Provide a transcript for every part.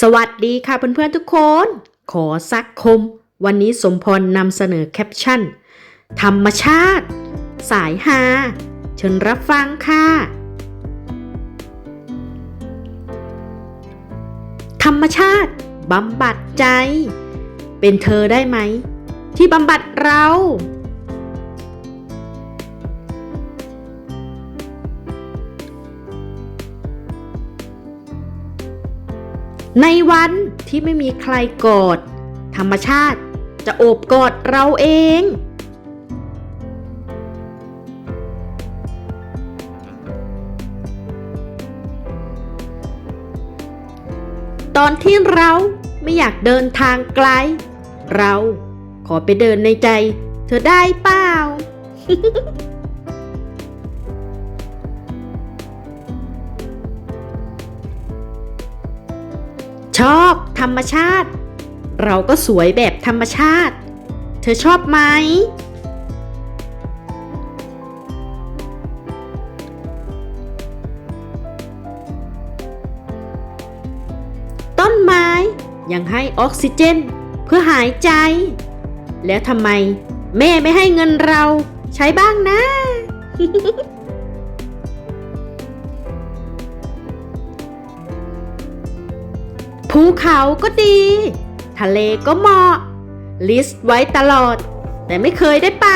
สวัสดีค่ะเพื่อนๆทุกคน ขอสักคม วันนี้สมพรนำเสนอแคปชั่น ธรรมชาติ สายฮาเชิญรับฟังค่ะ ธรรมชาติบำบัดใจ เป็นเธอได้ไหม ที่บำบัดเรา ในวันที่ไม่มีใครกอด ธรรมชาติจะโอบกอดเราเอง ตอนที่เราไม่อยากเดินทางไกล เราขอไปเดินในใจ เธอได้เปล่า ชอบธรรมชาติ เราก็สวยแบบธรรมชาติ เธอชอบไหม ต้นไม้ยังให้ออกซิเจน เพื่อหายใจ แล้วทำไม แม่ไม่ให้เงินเราใช้บ้างนะ ภูเขาก็ดี ทะเลก็เหมาะ ลิสต์ไว้ตลอด แต่ไม่เคยได้ไป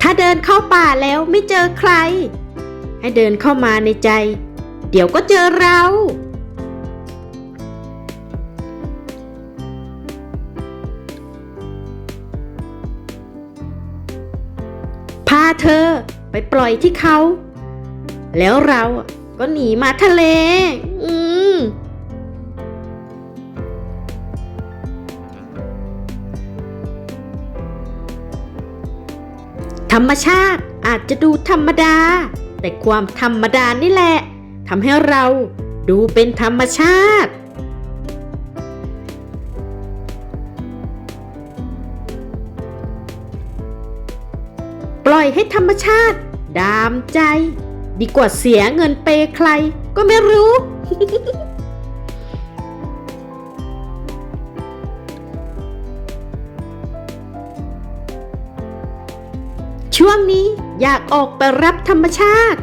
ถ้าเดินเข้าป่าแล้วไม่เจอใคร ให้เดินเข้ามาในใจ เดี๋ยวก็เจอเรา เธอไปปล่อยที่เขา แล้วเราก็หนีมาทะเล อืมธรรมชาติอาจจะดูธรรมดา แต่ความธรรมดานี่แหละทำให้เราดูเป็นธรรมชาติ ล่อยให้ธรรมชาติ ดามใจ ดีกว่าเสียเงินเปย์ใคร ก็ไม่รู้ ช่วงนี้อยากออกไปรับธรรมชาติ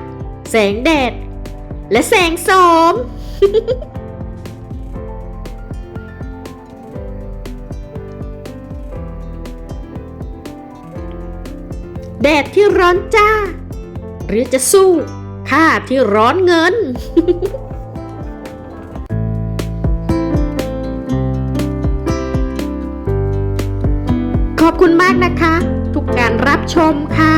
แสงแดด และแสงโสม แดดที่ร้อนจ้า หรือจะสู้ค่าที่ร้อนเงินขอบคุณมากนะคะ ทุกการรับชมค่ะ